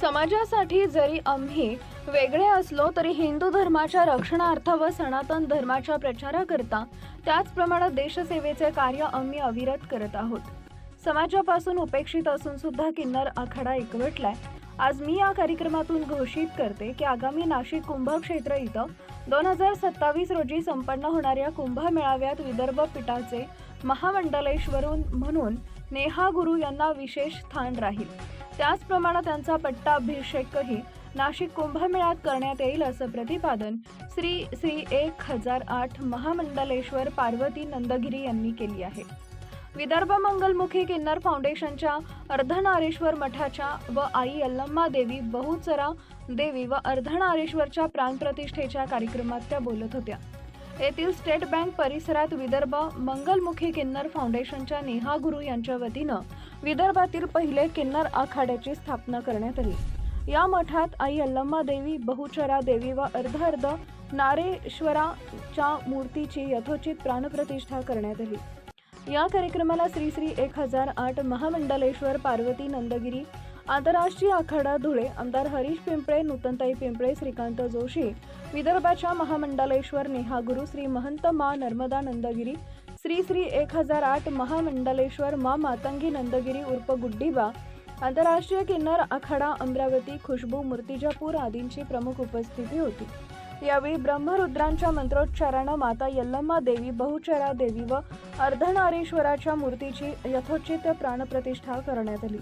समाजासाठी जरी आम्ही वेगळे असलो तरी हिंदू धर्माच्या रक्षणार्थ व सनातन धर्माच्या प्रचाराकरता त्याचप्रमाणे देशसेवेचे कार्य आम्ही अविरत करत आहोत. समाजापासून उपेक्षित असून सुद्धा किन्नर आखाडा एकवटलाय. आज मी या कार्यक्रमातून घोषित करते की आगामी नाशिक कुंभक्षेत्र इथं दोन हजार सत्तावीस रोजी संपन्न होणाऱ्या कुंभ मेळाव्यात विदर्भ पीठाचे महामंडलेश्वरून म्हणून नेहा गुरु यांना विशेष स्थान राहील. त्याचप्रमाणे त्यांचा पट्टाभिषेकही नाशिक कुंभमेळ्यात करण्यात येईल असं प्रतिपादन श्री श्री एक हजार आठ महामंडलेश्वर पार्वती नंदगिरी यांनी केली आहे. विदर्भ मंगलमुखी किन्नर फाउंडेशनच्या अर्धनारेश्वर मठाच्या व आई अल्लम्मा देवी बहुचरा देवी व अर्धनारेश्वरच्या प्राणप्रतिष्ठेच्या कार्यक्रमात त्या बोलत होत्या. येथील स्टेट बँक परिसरात विदर्भ मंगलमुखी किन्नर फाउंडेशनच्या नेहा गुरु यांच्या वतीनं विदर्भातील पहिले किन्नर आखाड्याची स्थापना करण्यात आली. या मठात आई अल्लम्मा देवी बहुचरा देवी व अर्ध अर्ध नारेश्वराच्या मूर्तीची यथोचित प्राणप्रतिष्ठा करण्यात आली. या कार्यक्रमाला श्री श्री एक हजार आठ महामंडलेश्वर पार्वती नंदगिरी आंतरराष्ट्रीय आखाडा धुळे आमदार हरीश पिंपळे नूतनताई पिंपळे श्रीकांत जोशी विदर्भाच्या महामंडलेश्वर नेहा गुरु श्री महंत मा नर्मदा नंदगिरी श्री श्री एक हजार आठ महामंडलेश्वर मा मातंगी नंदगिरी उर्फ गुड्डीबा आंतरराष्ट्रीय किन्नर आखाडा अमरावती खुशबू मूर्तिजापूर आदींची प्रमुख उपस्थिती होती. यावेळी ब्रह्मरुद्रांच्या मंत्रोच्चारानं माता यल्लम्मा देवी बहुचरा देवी व अर्धनारेश्वराच्या मूर्तीची यथोचित प्राणप्रतिष्ठा करण्यात आली.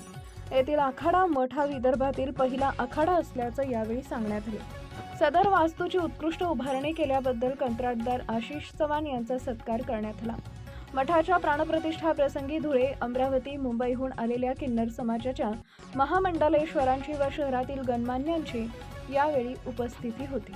येथील आखाडा मठ हा विदर्भातील पहिला आखाडा असल्याचं यावेळी सांगण्यात आले. सदर वास्तूची उत्कृष्ट उभारणी केल्याबद्दल कंत्राटदार आशिष चव्हाण यांचा सत्कार करण्यात आला. मठाच्या प्राणप्रतिष्ठा प्रसंगी धुळे अमरावती मुंबईहून आलेल्या किन्नर समाजाच्या महामंडलेश्वरांची व शहरातील गणमान्यांची यावेळी उपस्थिती होती.